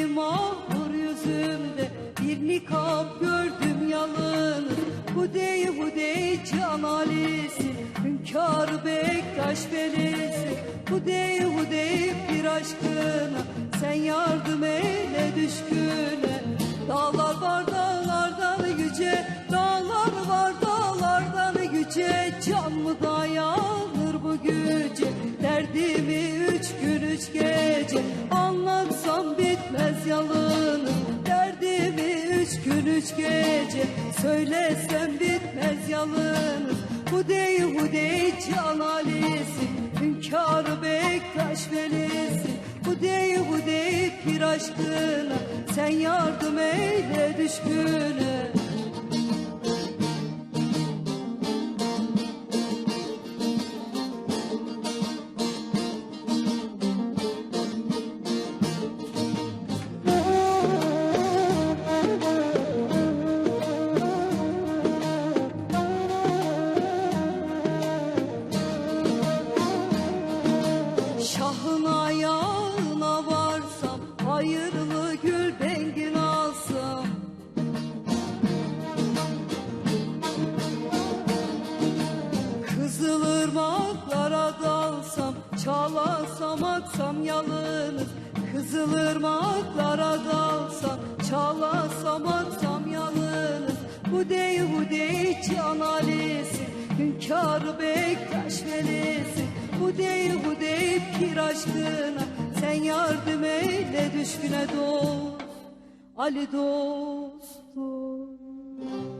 Benim ahur yüzümde bir nikap gördüm yalın. Hudey hudey can alisi Hünkâr Bektaş velisi. Hudey hudey bir aşkına Sen yardım eyle düşküne. Dağlar var dağlardan yüce Dağlar var dağlardan yüce. Can mı dayanır bu güce? Derdimi üç gün üç gece bitmez yalını Derdimi üç gün üç gece Söylesem bitmez yalını Hudey hudey can Ali'si Hünkâr Bektaş velisi Hudey hudey pir aşkına Sen yardım eyle düşküne Hayırlı gül dengin alsam Kızılırmaklara dalsam Çalasam aksam yalınız. Kızılırmaklara dalsam Çalasam aksam yalınız. Hudey hudey can Ali'si Hünkâr Bektaş velisi. Hudey hudey pir aşkına Sen yardım eyle düşküne dost Ali dost dost